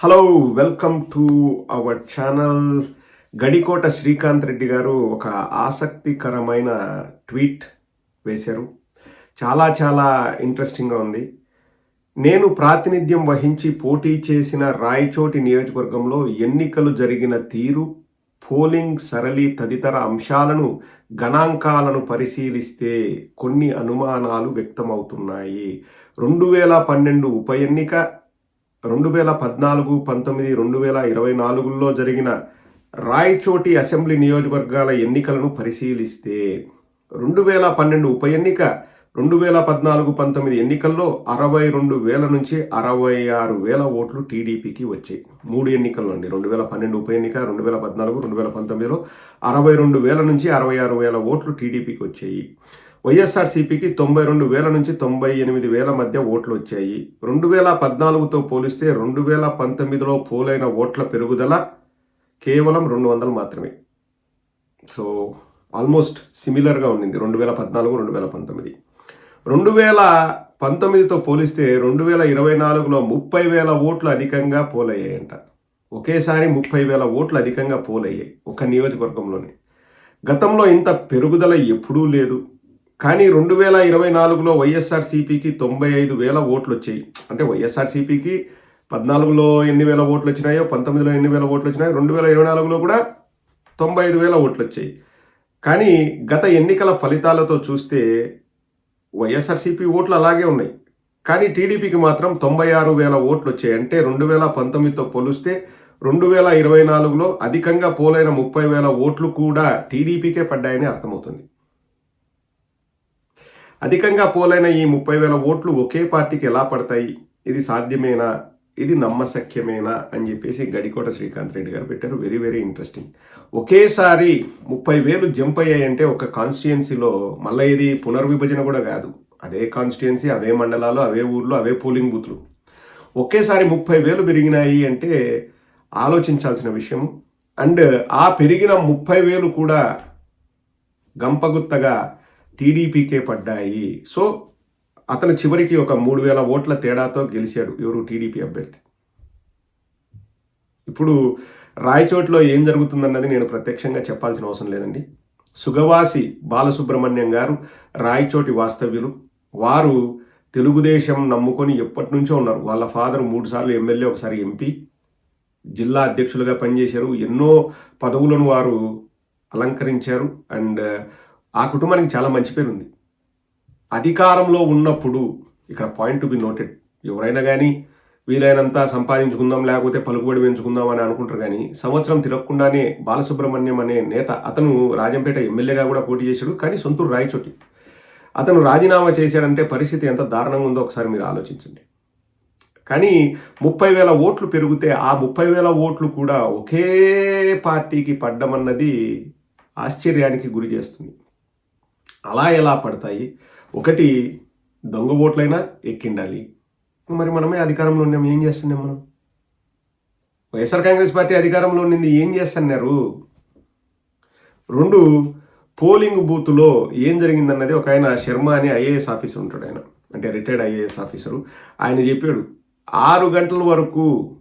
Hello welcome to our channel Gadikota Srikanth Reddy garu ఒక ఆసక్తికరమైన tweet వేశారు. చాలా చాలా ఇంట్రెస్టింగ్గా ఉంది. నేను ప్రాతినిధ్యం వహించి పోటీ చేసిన రాయచోటి నియోజకవర్గంలో ఎన్నికలు జరిగిన తీరు పోలింగ్ సరళి తదితర అంశాలను గణాంకాలను పరిశీలిస్తే కొన్ని అనుమానాలు వ్యక్తమవుతున్నాయి. రెండు వేల పన్నెండు ఉప ఎన్నిక రెండు వేల పద్నాలుగు పంతొమ్మిది రెండు వేల ఇరవై నాలుగులో జరిగిన రాయచోటి అసెంబ్లీ నియోజకవర్గాల ఎన్నికలను పరిశీలిస్తే రెండు వేల పన్నెండు ఉప ఎన్నిక రెండు వేల పద్నాలుగు పంతొమ్మిది ఎన్నికల్లో అరవై రెండు వేల నుంచి అరవై ఆరు వేల ఓట్లు టీడీపీకి వచ్చాయి. మూడు ఎన్నికల్లో అండి. రెండు వేల పన్నెండు ఉప ఎన్నిక రెండు వేల పద్నాలుగు రెండు వేల పంతొమ్మిదిలో అరవై రెండు వేల నుంచి అరవై ఆరు వేల ఓట్లు టీడీపీకి వచ్చాయి. వైఎస్ఆర్సీపీకి తొంభై రెండు వేల నుంచి తొంభై ఎనిమిది వేల మధ్య ఓట్లు వచ్చాయి. రెండు వేల పద్నాలుగుతో పోలిస్తే రెండు వేల పంతొమ్మిదిలో పోలైన ఓట్ల పెరుగుదల కేవలం రెండు వందలు మాత్రమే. సో ఆల్మోస్ట్ సిమిలర్గా ఉండింది రెండు వేల పద్నాలుగు రెండు వేల పంతొమ్మిది. రెండు వేల పంతొమ్మిదితో పోలిస్తే రెండు వేల ఇరవై నాలుగులో ముప్పై వేల ఓట్లు అధికంగా పోలయ్యాయంట. ఒకేసారి ముప్పై వేల ఓట్లు అధికంగా పోలయ్యాయి ఒక నియోజకవర్గంలోనే. గతంలో ఇంత పెరుగుదల ఎప్పుడూ లేదు. కానీ రెండు వేల ఇరవై నాలుగులో వైఎస్ఆర్సీపీకి తొంభై ఐదు వేల ఓట్లు వచ్చాయి అంటే వైఎస్ఆర్సీపీకి పద్నాలుగులో ఎన్ని వేల ఓట్లు వచ్చినాయో పంతొమ్మిదిలో ఎన్ని వేల ఓట్లు వచ్చినాయో రెండు వేల ఇరవై నాలుగులో కూడా తొంభై ఐదు వేల ఓట్లు వచ్చాయి కానీ గత ఎన్నికల ఫలితాలతో చూస్తే వైఎస్ఆర్సీపీ ఓట్లు అలాగే ఉన్నాయి. కానీ టీడీపీకి మాత్రం తొంభై ఆరు వేల ఓట్లు వచ్చాయి అంటే రెండు వేల పంతొమ్మిదితో పోలిస్తే రెండు వేల ఇరవై నాలుగులో అధికంగా పోలైన ముప్పై వేల ఓట్లు కూడా టీడీపీకే పడ్డాయని అర్థమవుతుంది. అధికంగా పోలైన ఈ ముప్పై వేల ఓట్లు ఒకే పార్టీకి ఎలా పడతాయి? ఇది సాధ్యమేనా? ఇది నమ్మశక్యమేనా? అని చెప్పేసి గడికోట శ్రీకాంత్ రెడ్డి గారు పెట్టారు. వెరీ వెరీ ఇంట్రెస్టింగ్ ఒకేసారి ముప్పై వేలు జంప్ అయ్యాయంటే ఒక కాన్స్టిట్యుయెన్సీలో మళ్ళీ ఇది పునర్విభజన కూడా కాదు. అదే కాన్స్టిట్యుయెన్సీ అవే మండలాలు అవే ఊర్లు అవే పోలింగ్ బూత్లు ఒకేసారి ముప్పై వేలు పెరిగినాయి అంటే ఆలోచించాల్సిన విషయం. అండ్ ఆ పెరిగిన ముప్పై వేలు కూడా గంపగుత్తగా టీడీపీకే పడ్డాయి. సో అతను చివరికి ఒక మూడు వేల ఓట్ల తేడాతో గెలిచాడు ఎవరు? టీడీపీ అభ్యర్థి. ఇప్పుడు రాయచోట్లో ఏం జరుగుతుందన్నది నేను ప్రత్యక్షంగా చెప్పాల్సిన అవసరం లేదండి. సుగవాసి బాలసుబ్రహ్మణ్యం గారు రాయచోటి వాస్తవ్యులు. వారు తెలుగుదేశం నమ్ముకొని ఎప్పటి నుంచో ఉన్నారు. వాళ్ళ ఫాదర్ మూడు సార్లు ఎమ్మెల్యే ఒకసారి ఎంపీ. జిల్లా అధ్యక్షులుగా పనిచేశారు. ఎన్నో పదవులను వారు అలంకరించారు. అండ్ ఆ కుటుంబానికి చాలా మంచి పేరు ఉంది. అధికారంలో ఉన్నప్పుడు ఇక్కడ పాయింట్ టు బి నోటెడ్ ఎవరైనా కానీ వీలైనంత సంపాదించుకుందాం లేకపోతే పలుకుబడి పెంచుకుందాం అని అనుకుంటారు కానీ సంవత్సరం తిరగకుండానే బాలసుబ్రహ్మణ్యం అనే నేత అతను రాజంపేట ఎమ్మెల్యేగా కూడా పోటీ చేశాడు కానీ సొంతూరు రాయచోటి. అతను రాజీనామా చేశాడంటే పరిస్థితి ఎంత దారుణంగా ఉందో ఒకసారి మీరు ఆలోచించండి. కానీ ముప్పై వేల ఓట్లు పెరిగితే ఆ ముప్పై వేల ఓట్లు కూడా ఒకే పార్టీకి పడ్డమన్నది ఆశ్చర్యానికి గురి చేస్తుంది. అలా ఎలా పడతాయి? ఒకటి దొంగ ఓట్లైనా ఎక్కిండాలి. మరి మనమే అధికారంలో ఉన్నాం ఏం చేస్తున్నాం మనం? వైఎస్ఆర్ కాంగ్రెస్ పార్టీ అధికారంలో ఉండింది ఏం చేస్తున్నారు? రెండు పోలింగ్ బూత్లో ఏం జరిగిందన్నది ఒక ఆయన శర్మ అని ఐఏఎస్ ఆఫీసర్ ఉంటాడు ఆయన. అంటే రిటైర్డ్ ఐఏఎస్ ఆఫీసరు. ఆయన చెప్పాడు ఆరు గంటల వరకు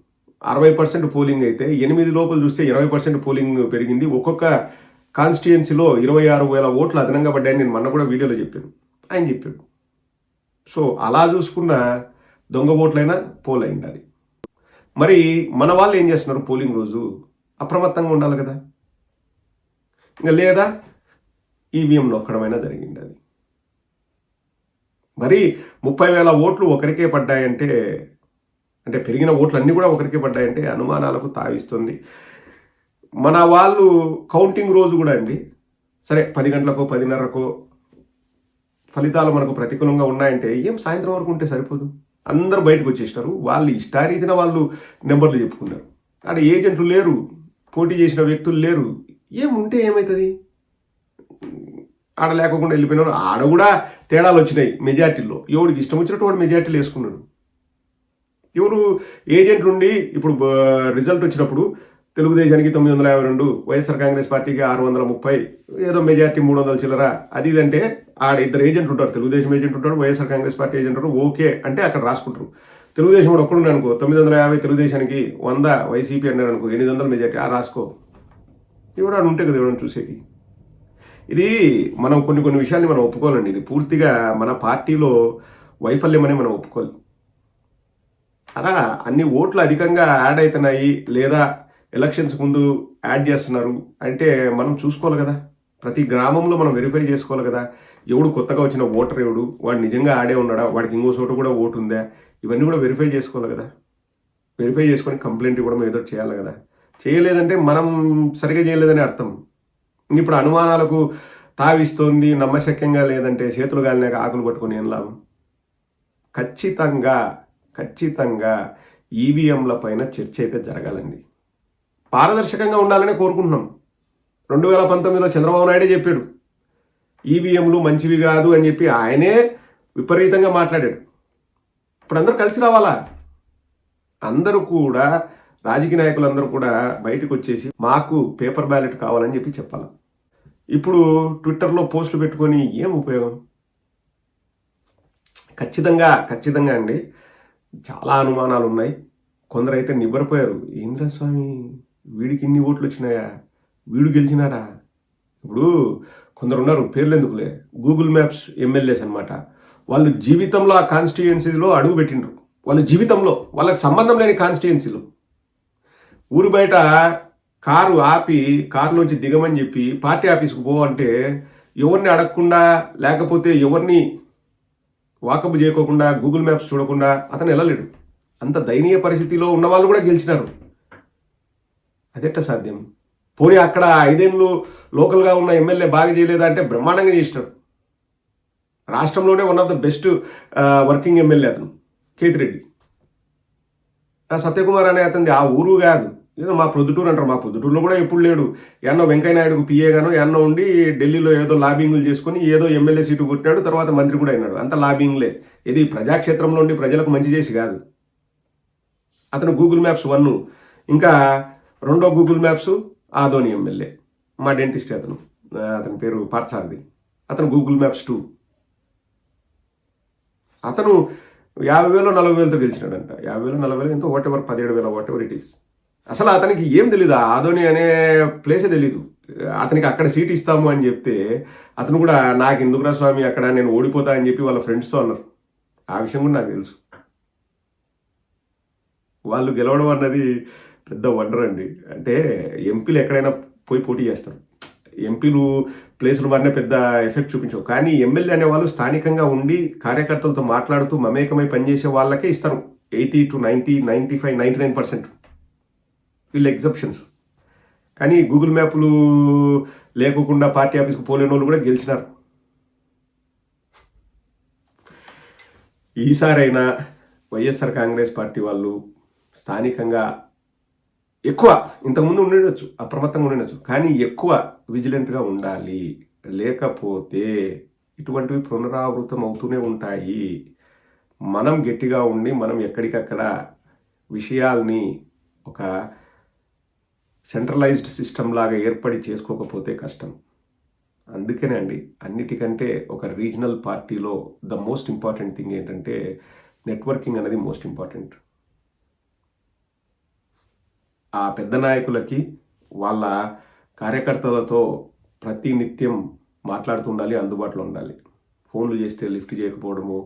అరవై పర్సెంట్ పోలింగ్ అయితే ఎనిమిది లోపల చూస్తే ఇరవై పర్సెంట్ పోలింగ్ పెరిగింది. ఒక్కొక్క కాన్స్టిట్యుయెన్సీలో ఇరవై ఆరు వేల ఓట్లు అదనంగా పడ్డాయని నేను మొన్న కూడా వీడియోలో చెప్పాను. ఆయన చెప్పాడు. సో అలా చూసుకున్న దొంగ ఓట్లైనా పోల్ అయి ఉండాలి మరి మన వాళ్ళు ఏం చేస్తున్నారు పోలింగ్ రోజు? అప్రమత్తంగా ఉండాలి కదా. ఇంకా లేదా ఈవీఎం నొక్కడమైనా జరిగింది అది మరి ముప్పై వేల ఓట్లు ఒకరికే పడ్డాయంటే అంటే పెరిగిన ఓట్లు అన్నీ కూడా ఒకరికే పడ్డాయంటే అనుమానాలకు తావిస్తుంది. మన వాళ్ళు కౌంటింగ్ రోజు కూడా అండి. సరే పది గంటలకో పదిన్నరకో ఫలితాలు మనకు ప్రతికూలంగా ఉన్నాయంటే ఏం సాయంత్రం వరకు ఉంటే సరిపోదు. అందరూ బయటకు వచ్చేసినారు. వాళ్ళు ఇష్టారీతిన వాళ్ళు నెంబర్లు చెప్పుకున్నారు. ఆడ ఏజెంట్లు లేరు పోటీ చేసిన వ్యక్తులు లేరు. ఏముంటే ఏమవుతుంది ఆడ లేకుండా వెళ్ళిపోయినారు. ఆడ కూడా తేడాలు వచ్చినాయి మెజార్టీలో ఎవడికి ఇష్టం వచ్చినట్టు వాడు మెజార్టీలు వేసుకున్నాడు. ఎవరు ఏజెంట్లు ఉండి ఇప్పుడు రిజల్ట్ వచ్చినప్పుడు తెలుగుదేశానికి తొమ్మిది వందల యాభై రెండు వైఎస్ఆర్ కాంగ్రెస్ పార్టీకి ఆరు వందల ముప్పై ఏదో మెజార్టీ మూడు వందల చిల్లర. అది ఇదంటే ఆడ ఇద్దరు ఏజెంట్ ఉంటారు. తెలుగుదేశం ఏజెంట్ ఉంటాడు వైఎస్ఆర్ కాంగ్రెస్ పార్టీ ఏజెంట్ ఉంటాడు. ఓకే అంటే అక్కడ రాసుకుంటారు. తెలుగుదేశం కూడా ఒక్కడు అనుకో తొమ్మిది వందల యాభై తెలుగుదేశానికి వంద వైసీపీ అన్నాడు అనుకో ఎనిమిది వందల మెజార్టీ ఆ రాసుకో. ఇవిడ ఉంటే కదా ఇవ్వడం చూసేది. ఇది మనం కొన్ని కొన్ని విషయాల్ని మనం ఒప్పుకోవాలండి. ఇది పూర్తిగా మన పార్టీలో వైఫల్యం అని మనం ఒప్పుకోవాలి. అలా అన్ని ఓట్లు అధికంగా యాడ్ అవుతున్నాయి లేదా ఎలక్షన్స్ ముందు యాడ్ చేస్తున్నారు. అంటే మనం చూసుకోవాలి కదా. ప్రతి గ్రామంలో మనం వెరిఫై చేసుకోవాలి కదా. ఎవడు కొత్తగా వచ్చిన ఓటర్ ఎవడు వాడు నిజంగా ఆడే ఉన్నాడా వాడికి ఇంకో చోట కూడా ఓటు ఉందా? ఇవన్నీ కూడా వెరిఫై చేసుకోవాలి కదా. వెరిఫై చేసుకొని కంప్లైంట్ ఇవ్వడం ఏదో చేయాలి కదా. చేయలేదంటే మనం సరిగా చేయలేదని అర్థం. ఇప్పుడు అనుమానాలకు తావిస్తోంది నమ్మశక్యంగా లేదంటే చేతులు గాలినాక ఆకులు పట్టుకొని ఏం లాభం? ఖచ్చితంగా ఖచ్చితంగా ఈవీఎంల పైన చర్చ అయితే జరగాలండి. పారదర్శకంగా ఉండాలని కోరుకుంటున్నాం. రెండు వేల పంతొమ్మిదిలో చంద్రబాబు నాయుడే చెప్పాడు ఈవీఎంలు మంచివి కాదు అని చెప్పి ఆయనే విపరీతంగా మాట్లాడాడు. ఇప్పుడు అందరూ కలిసి రావాలా? అందరూ కూడా రాజకీయ నాయకులందరూ కూడా బయటకు వచ్చేసి మాకు పేపర్ బ్యాలెట్ కావాలని చెప్పి చెప్పాలి. ఇప్పుడు ట్విట్టర్లో పోస్టులు పెట్టుకొని ఏం ఉపయోగం? ఖచ్చితంగా ఖచ్చితంగా అండి చాలా అనుమానాలు ఉన్నాయి కొందరైతే నిబ్బరిపోయారు. ఇంద్రస్వామి వీడికి ఇన్ని ఓట్లు వచ్చినాయా? వీడు గెలిచినాడా? ఇప్పుడు కొందరు ఉన్నారు పేర్లు ఎందుకులే? గూగుల్ మ్యాప్స్ ఎమ్మెల్యేస్ అనమాట వాళ్ళు జీవితంలో ఆ కాన్స్టిట్యుయెన్సీలో అడుగు పెట్టిండ్రు. వాళ్ళ జీవితంలో వాళ్ళకి సంబంధం లేని కాన్స్టిట్యుయెన్సీలు ఊరు బయట కారు ఆపి కారులోంచి దిగమని చెప్పి పార్టీ ఆఫీస్కి పో అంటే ఎవరిని అడగకుండా లేకపోతే ఎవరిని వాకప్ చేయకోకుండా గూగుల్ మ్యాప్స్ చూడకుండా అతను వెళ్ళలేడు. అంత దయనీయ పరిస్థితిలో ఉన్న వాళ్ళు కూడా గెలిచినారు. అదెట్ట సాధ్యం? పోనీ అక్కడ ఐదేళ్ళు లోకల్గా ఉన్న ఎమ్మెల్యే బాగా చేయలేదా అంటే బ్రహ్మాండంగా చేసినాడు. రాష్ట్రంలోనే one of the best working MLA అతను కేతిరెడ్డి ఆ సత్యకుమార్ అనే అతనిది ఆ ఊరు కాదు. ఏదో మా ప్రొద్దుటూరు అంటారు. మా ప్రొద్దుటూరులో కూడా ఎప్పుడు లేడు. ఎన్నో వెంకయ్య నాయుడుకు పిఏ గాను ఎన్నో ఉండి ఢిల్లీలో ఏదో లాబింగ్లు చేసుకుని ఏదో ఎమ్మెల్యే సీటు కొట్టినాడు. తర్వాత మంత్రి కూడా అయినాడు. అంత లాబింగ్లే ఇది ప్రజాక్షేత్రంలో ఉండి ప్రజలకు మంచి చేసి కాదు. అతను గూగుల్ మ్యాప్స్ వన్ ఇంకా రెండో గూగుల్ మ్యాప్స్ ఆదోని ఎమ్మెల్యే. మా డెంటిస్ట్ అతను. అతని పేరు పార్థసారథి అతను గూగుల్ మ్యాప్స్ టూ అతను యాభై వేలు నలభై వేలతో గెలిచినాడంట. యాభై వేలు నలభై వేలు ఎంతో వాట్ ఎవర్ పదిహేడు వేల వాట్ ఎవర్ ఇట్ ఈస్ అసలు అతనికి ఏం తెలీదు. ఆదోని అనే ప్లేసే తెలీదు. అతనికి అక్కడ సీట్ ఇస్తాము అని చెప్తే అతను కూడా నాకు ఎందుకురా స్వామి అక్కడ? నేను ఓడిపోతా అని చెప్పి వాళ్ళ ఫ్రెండ్స్తో అన్నారు. ఆ విషయం కూడా నాకు తెలుసు. వాళ్ళు గెలవడం అన్నది పెద్ద వండర్ అండి. అంటే ఎంపీలు ఎక్కడైనా పోయి పోటీ చేస్తారు. ఎంపీలు ప్లేసులు మారిన పెద్ద ఎఫెక్ట్ చూపించవు. కానీ ఎమ్మెల్యే అనే వాళ్ళు స్థానికంగా ఉండి కార్యకర్తలతో మాట్లాడుతూ మమేకమై పనిచేసే వాళ్ళకే ఇస్తారు. Eighty two ninety ninety five ninety nine percent. వీళ్ళు ఎగ్జప్షన్స్ కానీ గూగుల్ మ్యాప్లు లేకోకుండా పార్టీ ఆఫీస్కి పోలేని వాళ్ళు కూడా గెలిచినారు. ఈసారైనా వైఎస్ఆర్ కాంగ్రెస్ పార్టీ వాళ్ళు స్థానికంగా ఎక్కువ ఇంతకుముందు ఉండొచ్చు అప్రమత్తంగా ఉండొచ్చు కానీ ఎక్కువ విజిలెంట్గా ఉండాలి. లేకపోతే ఇటువంటివి పునరావృతం అవుతూనే ఉంటాయి. మనం గట్టిగా ఉండి మనం ఎక్కడికక్కడ విషయాల్ని ఒక సెంట్రలైజ్డ్ సిస్టమ్ లాగా ఏర్పడి చేసుకోకపోతే కష్టం. అందుకనే అండి అన్నిటికంటే ఒక రీజనల్ పార్టీలో ద మోస్ట్ ఇంపార్టెంట్ థింగ్ ఏంటంటే నెట్వర్కింగ్ అనేది మోస్ట్ ఇంపార్టెంట్. ఆ పెద్ద నాయకులకి వాళ్ళ కార్యకర్తలతో ప్రతి నిత్యం మాట్లాడుతూ ఉండాలి అందుబాటులో ఉండాలి. ఫోన్లు చేస్తే లిఫ్ట్ చేయకపోవడము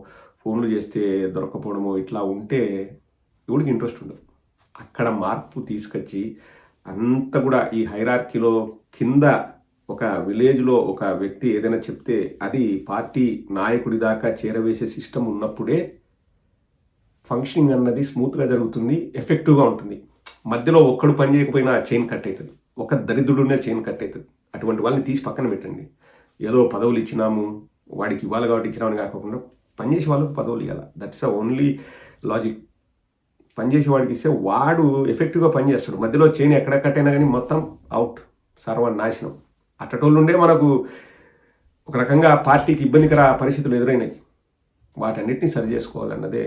ఫోన్లు చేస్తే దొరకపోవడము ఇట్లా ఉంటే ఎవడికి ఇంట్రెస్ట్ ఉండదు. అక్కడ మార్పు తీసుకొచ్చి అంత కూడా ఈ హైరార్కీలో కింద ఒక విలేజ్లో ఒక వ్యక్తి ఏదైనా చెప్తే అది పార్టీ నాయకుడి దాకా చేరవేసే సిస్టమ్ ఉన్నప్పుడే ఫంక్షనింగ్ అన్నది స్మూత్గా జరుగుతుంది ఎఫెక్టివ్గా ఉంటుంది. మధ్యలో ఒక్కడు పని చేయకపోయినా చైన్ కట్ అవుతుంది. ఒక దరిద్రుడునే చైన్ కట్ అవుతుంది. అటువంటి వాళ్ళని తీసి పక్కన పెట్టండి. ఏదో పదవులు ఇచ్చినాము వాడికి ఇవ్వాలి కాబట్టి ఇచ్చినామని కాకుండా పనిచేసే వాళ్ళకు పదవులు ఇవ్వాలి. దట్స్ అ ఓన్లీ లాజిక్ పనిచేసే వాడికి ఇస్తే వాడు ఎఫెక్టివ్గా పనిచేస్తాడు మధ్యలో చైన్ ఎక్కడ కట్టైనా కానీ మొత్తం అవుట్ సర్వనాశనం. అట్టటోళ్ళు ఉండే మనకు ఒక రకంగా పార్టీకి ఇబ్బందికర పరిస్థితులు ఎదురైనాయి. వాటన్నిటిని సరి చేసుకోవాలన్నదే